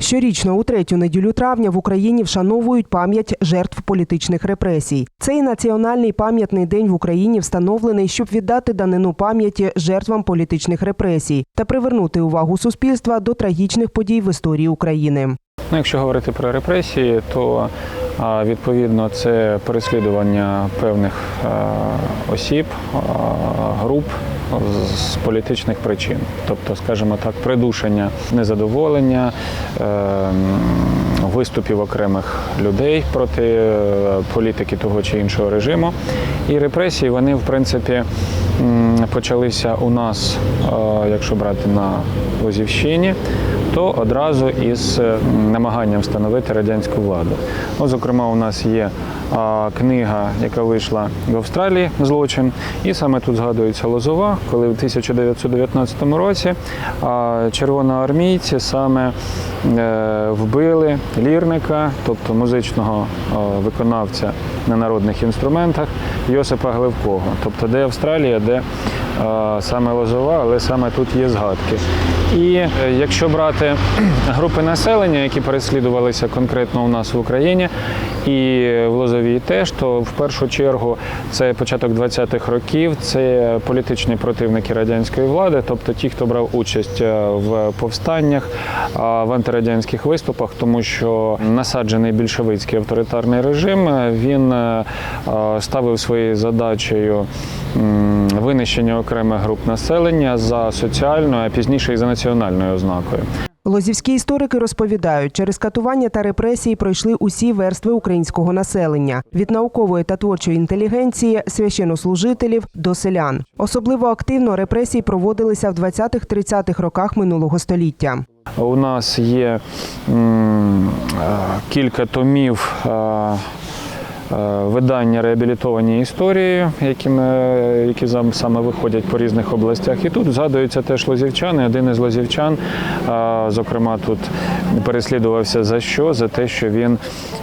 Щорічно у третю неділю травня в Україні вшановують пам'ять жертв політичних репресій. Цей національний пам'ятний день в Україні встановлений, щоб віддати данину пам'яті жертвам політичних репресій та привернути увагу суспільства до трагічних подій в історії України. Ну, якщо говорити про репресії, то відповідно це переслідування певних осіб, груп з- політичних причин, тобто, скажімо так, придушення незадоволення, е, виступів окремих людей проти е, політики того чи іншого режиму. І репресії вони, в принципі, почалися у нас, е, якщо брати на Лозівщині, то одразу із е, намаганням встановити радянську владу. Ну, зокрема, у нас є книга, яка вийшла в Австралії злочин, і саме тут згадується Лозова, коли в 1919 році червоноармійці саме е, вбили лірника, тобто музичного е, виконавця на народних інструментах Йосипа Гливкого. Тобто, де Австралія, де е, саме Лозова, але саме тут є згадки. І якщо брати групи населення, які переслідувалися конкретно у нас в Україні, і в Лозовій теж, то в першу чергу це початок 20-х років, це політичні противники радянської влади, тобто ті, хто брав участь е, в повстаннях, в антирадянських виступах, тому що насаджений більшовицький авторитарний режим е, він е, ставив своєю задачею винищення окремих груп населення за соціальною, а пізніше і за національною ознакою. Лозівські історики розповідають, через катування та репресії пройшли усі верстви українського населення від наукової та творчої інтелігенції, священнослужителів до селян. Особливо активно репресії проводилися в 20-30-х роках минулого століття. У нас є е, кілька томів е, видання реабілітовані історії, які, які саме виходять по різних областях. І тут згадуються теж лозівчани. Один із лозівчан, е, зокрема, тут переслідувався за що? За те, що він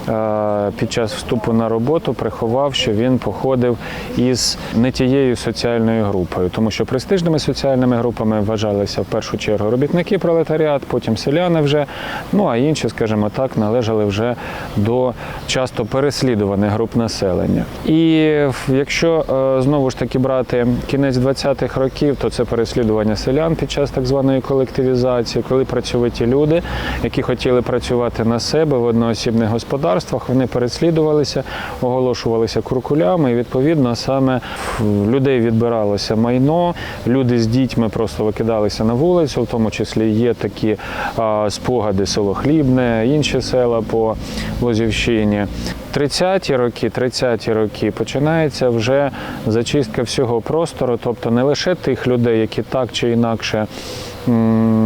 е, під час вступу на роботу приховав, що він походив із не тією соціальною групою, тому що престижними соціальними групами вважалися в першу чергу робітники, пролетаріат, потім селяни вже. Ну а інші, скажімо так, належали вже до часто переслідуваних груп населення. І якщо е, знову ж таки брати кінець 20-х років, то це переслідування селян під час так званої колективізації, коли працьовиті люди, які хотіли працювати на себе в одноосібних господарствах, вони переслідувалися, оголошувалися куркулями, і відповідно саме людей відбиралося майно, люди з дітьми просто викидалися на вулицю, в тому числі є такі спогади село Хлібне, інші села по Лозівщині. 30-ті роки, 30-ті роки починається вже зачистка всього простору, тобто не лише тих людей, які так чи інакше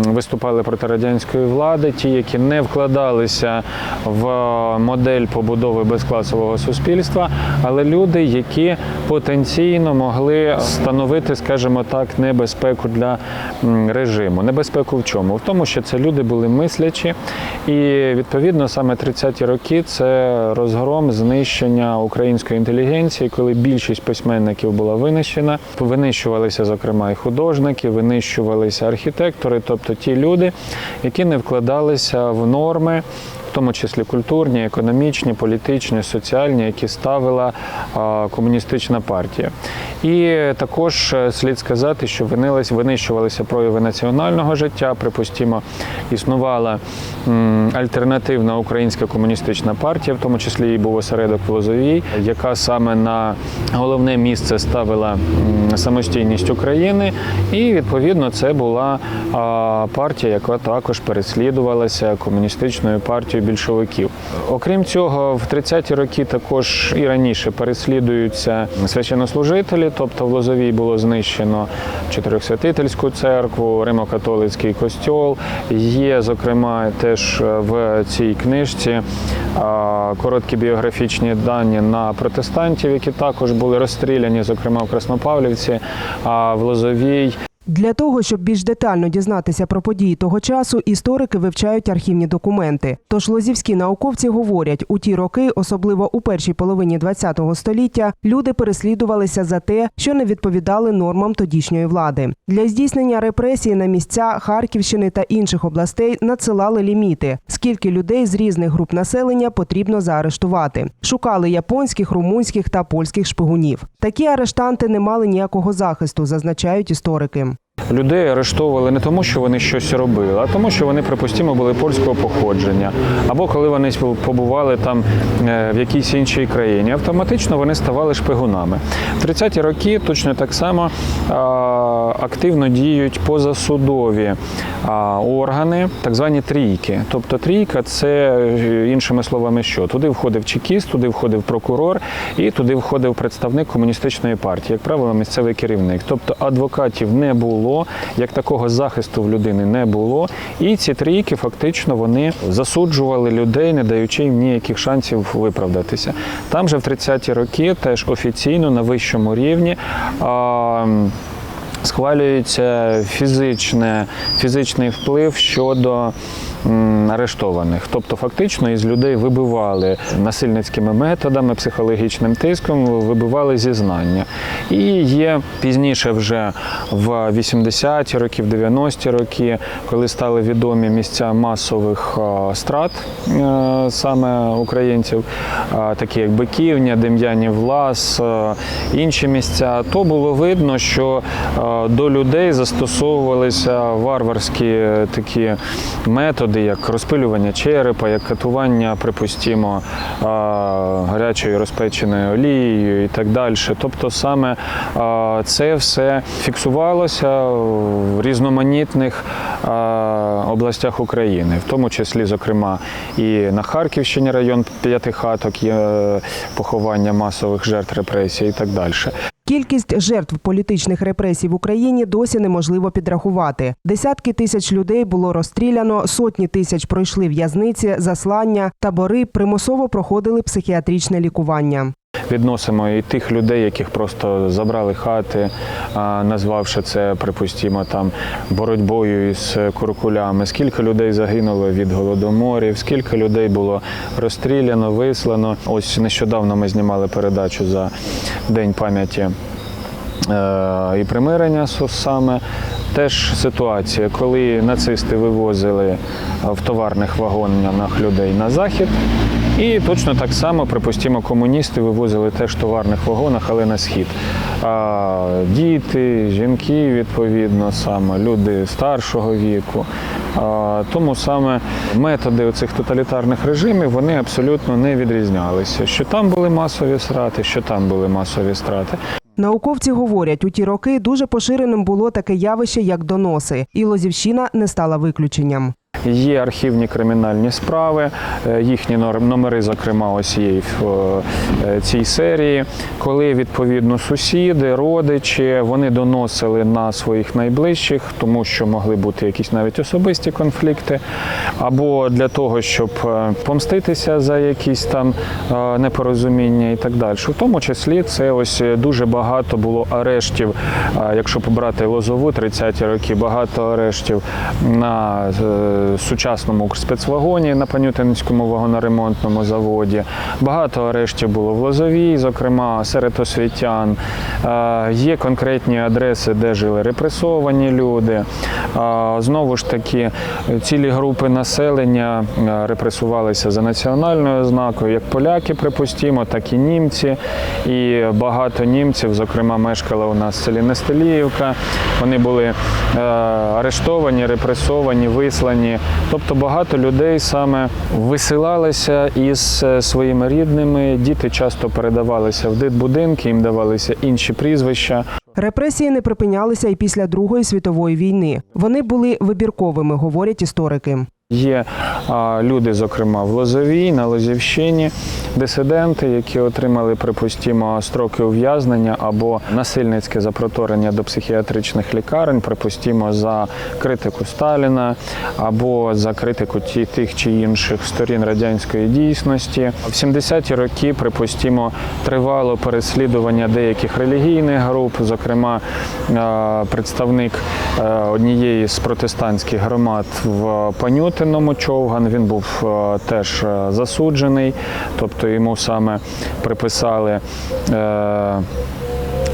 виступали проти радянської влади, ті, які не вкладалися в модель побудови безкласового суспільства, але люди, які потенційно могли становити, скажімо так, небезпеку для режиму. Небезпеку в чому? В тому, що це люди були мислячі, і відповідно саме 30-ті роки це розгром, знищення української інтелігенції, коли більшість письменників була винищена. Винищувалися, зокрема, і художники, винищувалися архітектори, тобто ті люди, які не вкладалися в норми. Тому числі культурні, економічні, політичні, соціальні, які ставила комуністична партія. І також е, слід сказати, що винились, винищувалися прояви національного життя. Припустімо, існувала альтернативна українська комуністична партія, в тому числі і був осередок в Лозовій, яка саме на головне місце ставила самостійність України. І відповідно це була партія, яка також переслідувалася комуністичною партією більшовиків. Окрім цього, в 30-ті роки також і раніше переслідуються священнослужителі, тобто в Лозовій було знищено Чотирьохсвятительську церкву, Римо-католицький костьол. Є, зокрема, теж в цій книжці короткі біографічні дані на протестантів, які також були розстріляні, зокрема в Краснопавлівці, а в Лозовій Для того, щоб більш детально дізнатися про події того часу, історики вивчають архівні документи. Тож лозівські науковці говорять, у ті роки, особливо у першій половині ХХ століття, люди переслідувалися за те, що не відповідали нормам тодішньої влади. Для здійснення репресій на місця Харківщини та інших областей надсилали ліміти, скільки людей з різних груп населення потрібно заарештувати. Шукали японських, румунських та польських шпигунів. Такі арештанти не мали ніякого захисту, зазначають історики. Людей арештовували не тому, що вони щось робили, а тому, що вони, припустимо, були польського походження, або коли вони побували там е, в якійсь іншій країні. Автоматично вони ставали шпигунами. В 30-ті роки точно так само активно діють позасудові органи, так звані трійки. Тобто трійка це е, іншими словами, що туди входив чекіст, туди входив прокурор і туди входив представник комуністичної партії, як правило, місцевий керівник. Тобто адвокатів не було, як такого захисту в людини не було. І ці трійки фактично вони засуджували людей, не даючи їм ніяких шансів виправдатися. Там же в 30-ті роки теж офіційно на вищому рівні. А, Схвалюється фізичне, фізичний вплив щодо арештованих. Тобто, фактично із людей вибивали насильницькими методами, психологічним тиском, вибивали зізнання. І є пізніше, вже в 80-ті роки, в 90-ті роки, коли стали відомі місця масових страт е, саме українців, такі як Биківня, Дем'янів Лас, е, інші місця, то було видно, що е, до людей застосовувалися варварські такі методи, як розпилювання черепа, як катування, припустимо, е, гарячою розпеченою олією і так далі. Тобто саме це все фіксувалося в різноманітних областях України, в тому числі, зокрема, і на Харківщині район П'ятихаток є е, поховання масових жертв репресій і так далі. Кількість жертв політичних репресій в Україні досі неможливо підрахувати. Десятки тисяч людей було розстріляно, сотні тисяч пройшли в'язниці, заслання, табори примусово проходили психіатричне лікування. Відносимо і тих людей, яких просто забрали хати, назвавши це, припустимо, там боротьбою із куркулями. Скільки людей загинуло від голодоморів, скільки людей було розстріляно, вислано. Ось нещодавно ми знімали передачу за День пам'яті е, і примирення саме. Теж ситуація, коли нацисти вивозили в товарних вагонах людей на захід, і точно так само, припустимо, комуністи вивозили теж в товарних вагонах, але на схід. А, діти, жінки, відповідно, саме люди старшого віку. Тому саме методи оцих тоталітарних режимів вони абсолютно не відрізнялися. Що там були масові страти, що там були масові страти. Науковці говорять, у ті роки дуже поширеним було таке явище, як доноси, і Лозівщина не стала виключенням. Є архівні кримінальні справи, е, їхні номери, зокрема, ось є в е, цій серії, коли відповідно сусіди, родичі вони доносили на своїх найближчих, тому що могли бути якісь навіть особисті конфлікти, або для того, щоб е, помститися за якісь там непорозуміння і так далі. В тому числі це ось дуже багато було арештів, якщо побрати Лозову 30-ті роки, багато арештів на сучасному Укрспецвагоні на Панютинському вагоноремонтному заводі. Багато арештів було в Лозовій, зокрема серед освітян. Є конкретні адреси, де жили репресовані люди. Знову ж таки, цілі групи населення репресувалися за національною ознакою, як поляки, припустимо, так і німці. І багато німців, зокрема, мешкало у нас в селі Нестеліївка. Вони були арештовані, репресовані, вислані. Тобто багато людей саме висилалися із е, своїми рідними. Діти часто передавалися в дитбудинки, їм давалися інші прізвища. Репресії не припинялися і після Другої світової війни. Вони були вибірковими, говорять історики. Є а, люди, зокрема, в Лозовій, на Лозівщині, дисиденти, які отримали, припустимо, строки ув'язнення або насильницьке запроторення до психіатричних лікарень, припустимо, за критику Сталіна або за критику ті, тих чи інших сторін радянської дійсності. В 70-ті роки, припустимо, тривало переслідування деяких релігійних груп, зокрема, представник е, однієї з протестантських громад в Панютиному Човган. Він був е, теж е, засуджений, тобто йому саме приписали е,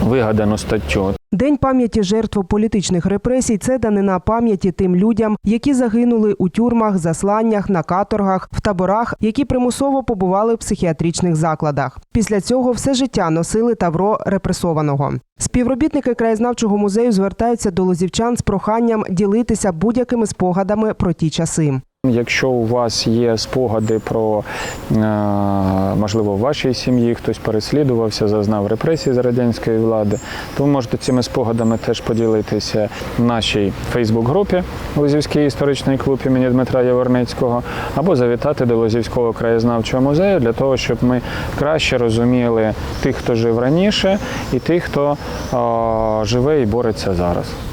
вигадану статтю. День пам'яті жертв політичних репресій це данина пам'яті тим людям, які загинули у тюрмах, засланнях, на каторгах, в таборах, які примусово побували в психіатричних закладах. Після цього все життя носили тавро репресованого. Співробітники краєзнавчого музею звертаються до лозівчан з проханням ділитися будь-якими спогадами про ті часи. Якщо у вас є спогади про, е, можливо, в вашій сім'ї хтось переслідувався, зазнав репресій з радянської влади, то ви можете цими спогадами теж поділитися в нашій Фейсбук-групі Лозівський історичний клуб імені Дмитра Яворницького, або завітати до Лозівського краєзнавчого музею для того, щоб ми краще розуміли тих, хто жив раніше, і тих, хто е, живе і бореться зараз.